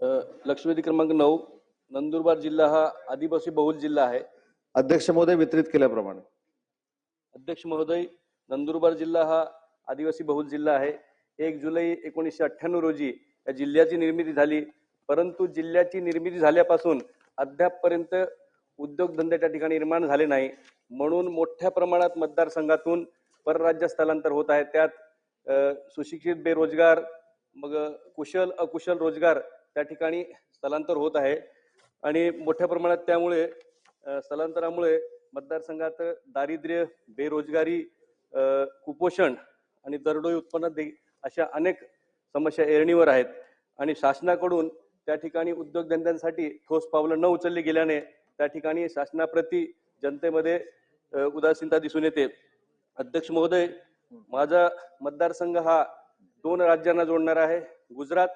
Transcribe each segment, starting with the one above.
अ, लक्षवेधी क्रमांक नऊ नंदुरबार जिल्हा हा आदिवासी बहुल जिल्हा आहे. अध्यक्ष महोदय वितरित केल्याप्रमाणे. अध्यक्ष महोदय नंदुरबार जिल्हा हा आदिवासी बहुल जिल्हा आहे. एक जुलै एकोणीसशे अठ्ठ्याण्णव रोजी या जिल्ह्याची निर्मिती झाली. परंतु जिल्ह्याची निर्मिती झाल्यापासून अद्यापपर्यंत उद्योगधंदे त्या ठिकाणी निर्माण झाले नाही. म्हणून मोठ्या प्रमाणात मतदारसंघातून परराज्य स्थलांतर होत आहे. त्यात सुशिक्षित बेरोजगार मग कुशल अकुशल रोजगार त्या ठिकाणी स्थलांतर होत आहे. आणि मोठ्या प्रमाणात त्यामुळे स्थलांतरामुळे मतदारसंघात दारिद्र्य बेरोजगारी कुपोषण आणि दरडोई उत्पन्न दे अशा अनेक समस्या एरणीवर आहेत. आणि शासनाकडून त्या ठिकाणी उद्योगधंद्यांसाठी ठोस पावलं न उचलली गेल्याने त्या ठिकाणी शासनाप्रती जनतेमध्ये उदासीनता दिसून येते. अध्यक्ष महोदय माझा मतदारसंघ हा दोन राज्यांना जोडणारा आहे गुजरात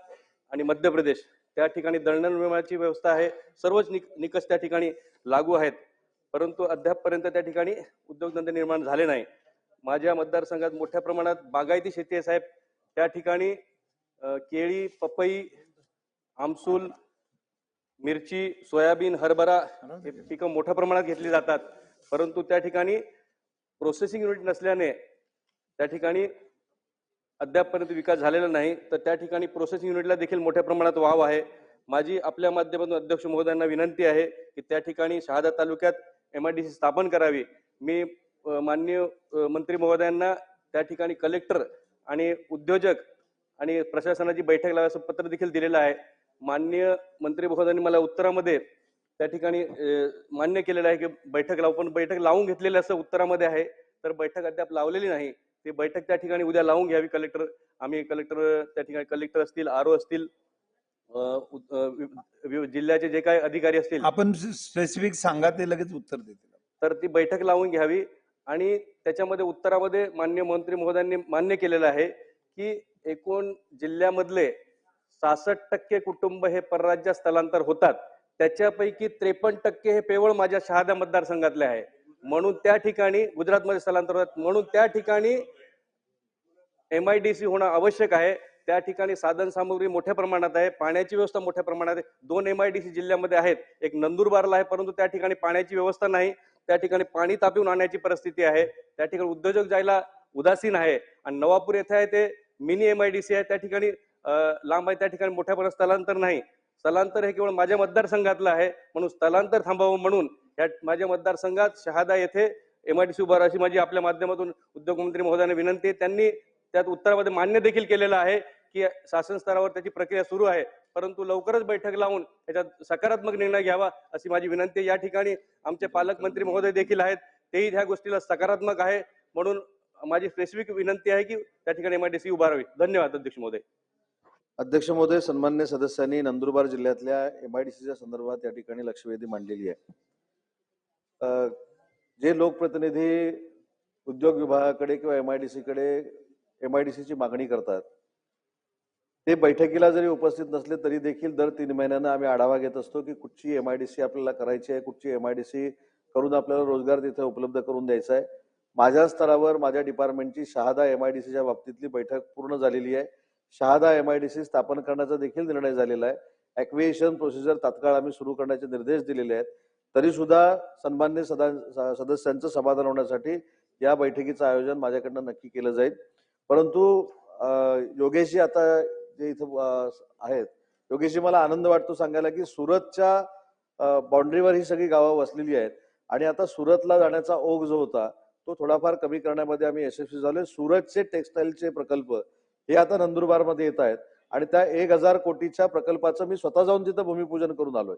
आणि मध्य प्रदेश. त्या ठिकाणी दळणवळणाची व्यवस्था आहे. सर्वच निक निकष त्या ठिकाणी लागू आहेत. परंतु अद्यापपर्यंत त्या ठिकाणी उद्योगधंदे निर्माण झाले नाही. माझ्या मतदारसंघात मोठ्या प्रमाणात बागायती शेती आहे साहेब. त्या ठिकाणी केळी पपई आमसूल मिरची सोयाबीन हरभरा हे पिकं मोठ्या प्रमाणात घेतली जातात. परंतु त्या ठिकाणी प्रोसेसिंग युनिट नसल्याने त्या ठिकाणी अद्यापपर्यंत विकास झालेला नाही तर त्या ठिकाणी प्रोसेसिंग युनिटला देखील मोठ्या प्रमाणात वाव आहे. माझी आपल्या माध्यमातून अध्यक्ष महोदयांना विनंती आहे की त्या ठिकाणी शहादा तालुक्यात एम आय डी सी स्थापन करावी. मी मान्य माननीय मंत्री महोदयांना त्या ठिकाणी कलेक्टर आणि उद्योजक आणि प्रशासनाची बैठक लावायचं पत्र देखील दिलेलं आहे. माननीय मंत्री महोदयांनी मला उत्तरामध्ये त्या ठिकाणी मान्य केलेलं आहे की बैठक लावू पण बैठक लावून घेतलेलं असं उत्तरामध्ये आहे तर बैठक अद्याप लावलेली नाही. ती बैठक त्या ठिकाणी उद्या लावून घ्यावी. कलेक्टर आम्ही कलेक्टर त्या ठिकाणी कलेक्टर असतील आर असतील अ, उ- अ, वि- वि- जिल्ह्याचे जे काही अधिकारी असतील. आपण स्पेसिफिक सांगा ते लगेच उत्तर देतील. तर ती बैठक लावून घ्यावी आणि त्याच्यामध्ये उत्तरामध्ये मान्य मंत्री महोदयांनी मान्य केलेलं आहे की एकूण जिल्ह्यामधले सहासष्ट टक्के कुटुंब हे परराज्यात स्थलांतर होतात. त्याच्यापैकी त्रेपन्न टक्के हे केवळ माझ्या शहादा मतदारसंघातले आहे. म्हणून त्या ठिकाणी गुजरातमध्ये स्थलांतर होतात. म्हणून त्या ठिकाणी एम आय डी सी होणं आवश्यक आहे. त्या ठिकाणी साधनसामुग्री मोठ्या प्रमाणात आहे. पाण्याची व्यवस्था मोठ्या प्रमाणात आहे. दोन एम आय डी सी जिल्ह्यामध्ये आहेत. एक नंदुरबारला आहे परंतु त्या ठिकाणी पाण्याची व्यवस्था नाही. त्या ठिकाणी पाणी तापवून आणण्याची परिस्थिती आहे. त्या ठिकाणी उद्योजक जायला उदासीन आहे. आणि नवापूर येथे आहे ते mini M I D C आहे. त्या ठिकाणी लांब आहे. त्या ठिकाणी मोठ्या प्रमाणात स्थलांतर नाही. स्थलांतर हे केवळ माझ्या मतदारसंघातलं आहे. म्हणून स्थलांतर थांबावं म्हणून या माझ्या मतदारसंघात शहादा येथे एम आय डी सी उभारा अशी माझी आपल्या माध्यमातून उद्योगमंत्री महोदयांना विनंती आहे. त्यांनी त्यात उत्तरामध्ये मान्य देखील केलेलं आहे की शासन स्तरावर त्याची प्रक्रिया सुरू आहे. परंतु लवकरच बैठक लावून त्याच्यात सकारात्मक निर्णय घ्यावा अशी माझी विनंती या ठिकाणी आमचे पालकमंत्री महोदय देखील आहेत. तेही ह्या गोष्टीला सकारात्मक आहे. म्हणून माझी स्पेसिफिक विनंती आहे की त्या ठिकाणी एमआयडीसी उभारावी. धन्यवाद अध्यक्ष महोदय. अध्यक्ष महोदय सन्मान्य सदस्यांनी नंदुरबार जिल्ह्यातल्या एमआयडीसीच्या संदर्भात या ठिकाणी लक्षवेधी मांडलेली आहे. जे लोकप्रतिनिधी उद्योग विभागाकडे किंवा एम आय डी सीची मागणी करतात. ते बैठकीला जरी उपस्थित नसले तरी देखील दर तीन महिन्यांना आम्ही आढावा घेत असतो की कुठची एम आय डी सी आपल्याला करायची आहे कुठची एम आय डी सी करून आपल्याला रोजगार तिथे उपलब्ध करून द्यायचा आहे. माझ्या स्तरावर माझ्या डिपार्टमेंटची शहादा एम आय डी सीच्या बाबतीतली बैठक पूर्ण झालेली आहे. Shahada M I D C स्थापन करण्याचा देखील निर्णय झालेला आहे. ऍक्विएशन प्रोसिजर तात्काळ आम्ही सुरू करण्याचे निर्देश दिलेले आहेत. तरी सुद्धा सन्मान्य सदा सदस्यांचं समाधान होण्यासाठी या बैठकीचं आयोजन माझ्याकडनं नक्की केलं जाईल. परंतु योगेशजी आता जे इथं आहेत योगेशजी मला आनंद वाटतो सांगायला की सुरतच्या बाउंड्रीवर ही सगळी गावं वसलेली आहेत. आणि आता सुरतला जाण्याचा ओघ जो होता तो थोडाफार कमी करण्यामध्ये आम्ही यशस्वी झालोय. सुरतचे टेक्सटाईलचे प्रकल्प हे आता नंदुरबारमध्ये येत आहेत. आणि त्या एक हजार कोटीच्या प्रकल्पाचं मी स्वतः जाऊन तिथं भूमिपूजन करून आलोय.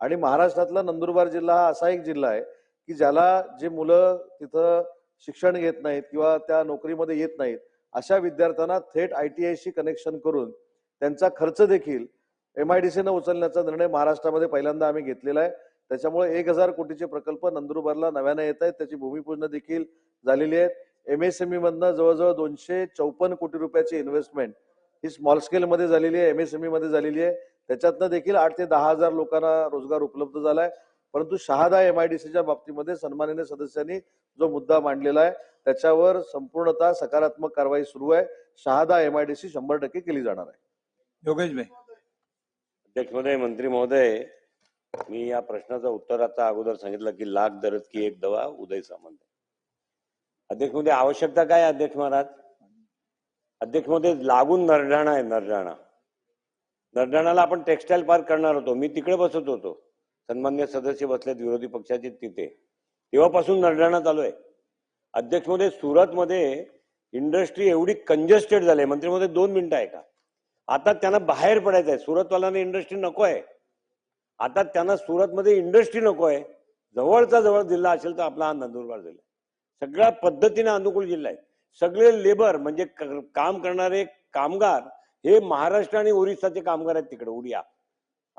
आणि महाराष्ट्रातला नंदुरबार जिल्हा हा असा एक जिल्हा आहे की ज्याला जे मुलं तिथं शिक्षण घेत नाहीत किंवा त्या नोकरीमध्ये येत नाहीत अशा विद्यार्थ्यांना थेट आय टी आयशी कनेक्शन करून त्यांचा खर्च देखील एम आय डी सीनं उचलण्याचा निर्णय महाराष्ट्रामध्ये पहिल्यांदा आम्ही घेतलेला आहे. त्याच्यामुळे एक हजार कोटीचे प्रकल्प नंदुरबारला नव्याने येत आहेत. त्याची भूमिपूजन देखील झालेली आहेत एम एस एम ई मधनं जवळजवळ दोनशे चौपन्न कोटी रुपयाची इन्व्हेस्टमेंट ही स्मॉल स्केलमध्ये झालेली आहे. एम एस एम ई मध्ये झालेली आहे. त्याच्यातनं देखील आठ ते दहा हजार लोकांना रोजगार उपलब्ध झालाय. परंतु शहादा एमआयडीसीच्या बाबतीमध्ये सन्माननीय सदस्यांनी जो मुद्दा मांडलेला आहे त्याच्यावर संपूर्णतः सकारात्मक कारवाई सुरू आहे. शहादा एमआयडीसी शंभर टक्के केली जाणार आहे. योगेश भाई. अध्यक्ष महोदय मंत्री महोदय मी या प्रश्नाचं उत्तराचा अगोदर सांगितलं की लाख दरद की एक दवा उदय सामंत अध्यक्ष महोदय आवश्यकता काय अध्यक्ष महाराज? अध्यक्ष महोदय लागून नरडाणा आहे नरडाणा नरडाणाला आपण टेक्सटाईल पार्क करणार होतो. मी तिकडे बसत होतो. सन्मान्य सदस्य बसलेत विरोधी पक्षाचे तिथे. तेव्हापासून नरडाणा चालू आहे. अध्यक्ष महोदय सुरतमध्ये इंडस्ट्री एवढी कंजेस्टेड झाली आहे. मंत्री दोन मिनिटं आहे का? आता त्यांना बाहेर पडायचं आहे सुरतवाल्यांना इंडस्ट्री नको आहे. आता त्यांना सुरतमध्ये इंडस्ट्री नको आहे. जवळचा जवळ जिल्हा असेल तर आपला हा नंदुरबार जिल्हा आहे. सगळ्या पद्धतीने अनुकूल जिल्हा आहे. सगळे लेबर म्हणजे काम करणारे कामगार हे महाराष्ट्र आणि ओरिसाचे कामगार आहेत तिकडे उडिया.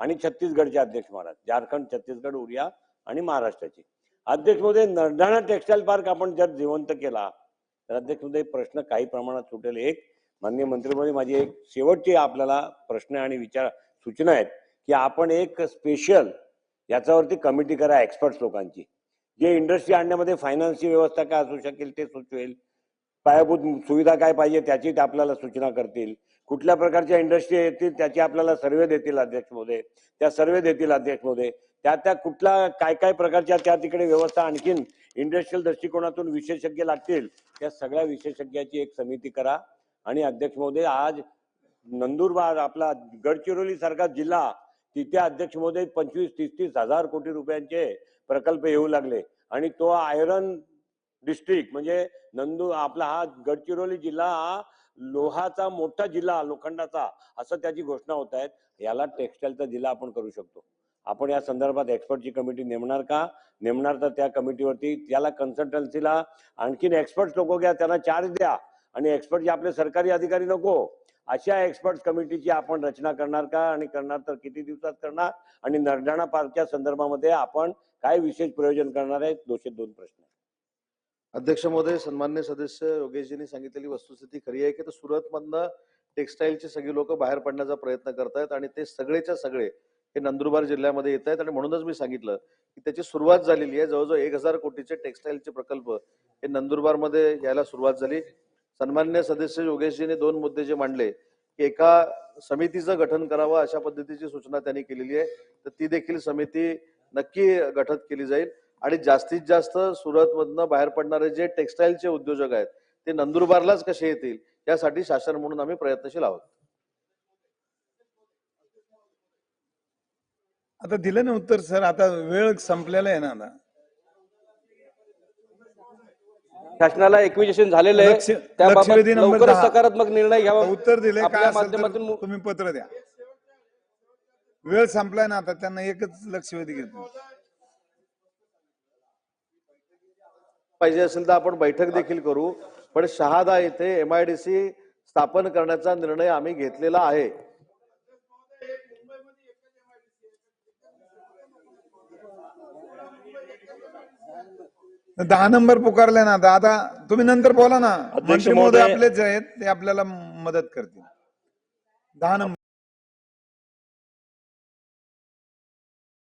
आणि छत्तीसगडचे अध्यक्ष महाराज. झारखंड छत्तीसगड उरिया आणि महाराष्ट्राचे. अध्यक्ष महोदय नरडाणा टेक्सटाईल पार्क आपण जर जिवंत केला तर अध्यक्ष प्रश्न काही प्रमाणात सुटेल. एक माननीय मंत्रीमध्ये माझी एक शेवटची आपल्याला प्रश्न आणि विचार सूचना आहेत की आपण एक स्पेशल याच्यावरती कमिटी करा एक्सपर्ट्स लोकांची. जे इंडस्ट्री आणण्यामध्ये फायनान्सची व्यवस्था काय असू शकेल ते सुचवेल. पायाभूत सुविधा काय पाहिजे त्याची ते आपल्याला सूचना करतील. कुठल्या प्रकारच्या इंडस्ट्री येतील त्याची आपल्याला सर्वे देतील अध्यक्ष महोदय त्या सर्वे देतील अध्यक्ष महोदय त्या त्या कुठल्या काय काय प्रकारच्या त्या तिकडे व्यवस्था आणखीन इंडस्ट्रियल दृष्टिकोनातून विशेषज्ञ लागतील त्या सगळ्या विशेषज्ञाची एक समिती करा. आणि अध्यक्ष महोदय आज नंदुरबार आपला गडचिरोली सारखा जिल्हा तिथे अध्यक्ष महोदय पंचवीस तीस तीस हजार कोटी रुपयांचे प्रकल्प येऊ लागले. आणि तो आयरन डिस्ट्रिक्ट. म्हणजे नंदू आपला हा गडचिरोली जिल्हा हा लोहाचा मोठा जिल्हा लोखंडाचा असं त्याची घोषणा होत आहेत. याला टेक्सटाईलचा जिल्हा आपण करू शकतो. आपण या संदर्भात एक्सपर्टची कमिटी नेमणार का? नेमणार तर त्या कमिटीवरती त्याला कन्सल्टन्सीला आणखीन एक्सपर्ट लोक घ्या त्यांना चार्ज द्या. आणि एक्सपर्ट जे आपले सरकारी अधिकारी नको अशा एक्सपर्ट कमिटीची आपण रचना करणार का? आणि करणार तर किती दिवसात करणार? आणि नरडाणा पार्कच्या संदर्भामध्ये आपण काय विशेष प्रयोजन करणार आहे दोषे दोन प्रश्न अध्यक्ष महोदय सन्मान्य सदस्य योगेशजींनी सांगितलेली वस्तुस्थिती खरी आहे की तर सुरतमधनं टेक्सटाईलचे सगळे लोक बाहेर पडण्याचा प्रयत्न करतायत आणि ते सगळेच्या सगळे हे नंदुरबार जिल्ह्यामध्ये येत आहेत आणि म्हणूनच मी सांगितलं की त्याची सुरुवात झालेली आहे. जवळजवळ एक हजार कोटीचे टेक्सटाईलचे प्रकल्प हे नंदुरबारमध्ये यायला सुरुवात झाली. सन्मान्य सदस्य योगेशजींनी दोन मुद्दे जे मांडले की एका समितीचं गठन करावं अशा पद्धतीची सूचना त्यांनी केलेली आहे. तर ती देखील समिती नक्की गठत केली जाईल. आणि जास्तीत जास्त सुरतमधनं बाहेर पडणारे जे टेक्सटाईलचे उद्योजक आहेत ते नंदुरबारलाच कसे येतील यासाठी शासन म्हणून आम्ही प्रयत्नशील आहोत. आता दिलं ना उत्तर सर आता वेळ संपलेला आहे ना आता. शासनाला एक्विजिशन झालेलं आहे लक्ष- त्याबाबत लक्षवेधी नंबर लवकरच दहा. सकारात्मक निर्णय घ्यावा. उत्तर दिले काय आपल्या असेल तर माध्यमातून तुम्ही पत्र द्या. वेळ संपलाय ना आता त्यांना एकच लक्षवेधी घेतो पाहिजे असेल तर आपण बैठक देखील करू. पण शहादा येथे एमआयडीसी स्थापन करण्याचा निर्णय आम्ही घेतलेला आहे. दहा नंबर पुकारले ना आता तुम्ही नंतर बोला ना. अध्यक्ष मंत्री महोदय महोदय- आपलेच आहेत ते आपल्याला मदत करतील. दहा नंबर.